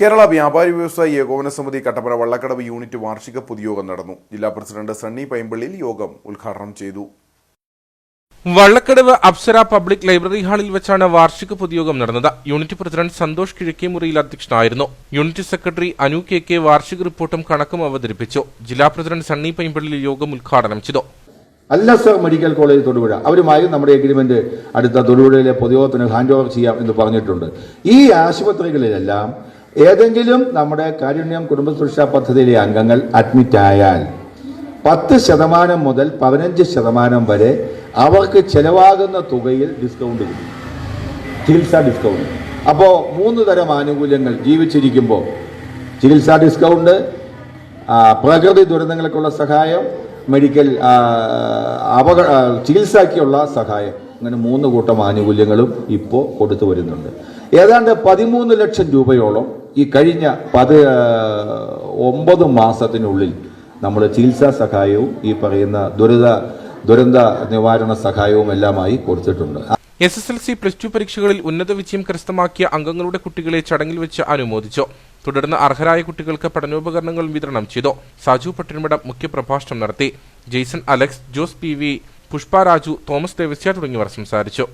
കേരള വ്യാപാരി വ്യവസായി ഏകോപന സമിതി കട്ടപ്പന വള്ളക്കടവ് യൂണിറ്റ് വാർഷിക പൊതുയോഗം നടന്നു. ജില്ലാ പ്രസിഡന്റ് സണ്ണി പൈമ്പള്ളിയിൽ യോഗം ഉദ്ഘാടനം ചെയ്തു. വള്ളക്കടവ് അപ്സര പബ്ലിക് ലൈബ്രറി ഹാളിൽ വെച്ചാണ് വാർഷിക പൊതുയോഗം നടന്നത്. യൂണിറ്റ് പ്രസിഡന്റ് സന്തോഷ് കിഴക്കേമുറിയിൽ അധ്യക്ഷനായിരുന്നു. Unit secretary Anu K K വാർഷിക റിപ്പോർട്ടും കണക്കും അവതരിപ്പിച്ചു. ജില്ലാ പ്രസിഡന്റ് സണ്ണി പൈമ്പള്ളിയിൽ യോഗം ഉദ്ഘാടനം ചെയ്തു. അല്ല സർ മെഡിക്കൽ കോളേജ് തൊടുപുഴ. അവരുമായി നമ്മുടെ എഗ്രിമെന്റ് അടുത്ത തൊടുപുഴയിലെ പൊതുയോഗത്തിന് ഹാൻഡ് ഓവർ ചെയ്യാം എന്ന് പറഞ്ഞിട്ടുണ്ട്. ഈ ആശുപത്രികളിലെല്ലാം ഏതെങ്കിലും നമ്മുടെ കാരുണ്യം കുടുംബ സുരക്ഷാ പദ്ധതിയിലെ അംഗങ്ങൾ അഡ്മിറ്റ് ആയാൽ പത്ത് ശതമാനം മുതൽ പതിനഞ്ച് ശതമാനം വരെ അവർക്ക് ചെലവാകുന്ന തുകയിൽ ഡിസ്കൗണ്ട് കിട്ടും. ചികിത്സാ ഡിസ്കൗണ്ട് അപ്പോൾ മൂന്ന് തരം ആനുകൂല്യങ്ങൾ ജീവിച്ചിരിക്കുമ്പോൾ ചികിത്സാ ഡിസ്കൗണ്ട് പ്രകൃതി ദുരന്തങ്ങൾക്കുള്ള സഹായം മെഡിക്കൽ അപക ചികിത്സയ്ക്കുള്ള സഹായം. അങ്ങനെ മൂന്ന് കൂട്ടം ആനുകൂല്യങ്ങളും ഇപ്പോൾ കൊടുത്തു വരുന്നുണ്ട്. ഏതാണ്ട് പതിമൂന്ന് ലക്ഷം രൂപയോളം ഈ കഴിഞ്ഞ പത് ഒമ്പത് മാസത്തിനുള്ളിൽ നമ്മൾ ചികിത്സാ സഹായവും ഈ പറയുന്ന ദുരിത ദുരന്ത നിവാരണ സഹായവും എല്ലാമായി കൊടുത്തിട്ടുണ്ട്. S S L C plus two പരീക്ഷകളിൽ ഉന്നത വിജയം കരസ്ഥമാക്കിയ അംഗങ്ങളുടെ കുട്ടികളെ ചടങ്ങിൽ വെച്ച് അനുമോദിച്ചു. തുടർന്ന് അർഹരായ കുട്ടികൾക്ക് പഠനോപകരണങ്ങൾ വിതരണം ചെയ്തു. സാജു പട്ടിണിമഠം മുഖ്യപ്രഭാഷണം നടത്തി. Jaison Alex Jose P V Pushpa Raju Thomas Devasya തുടങ്ങിയവർ സംസാരിച്ചു.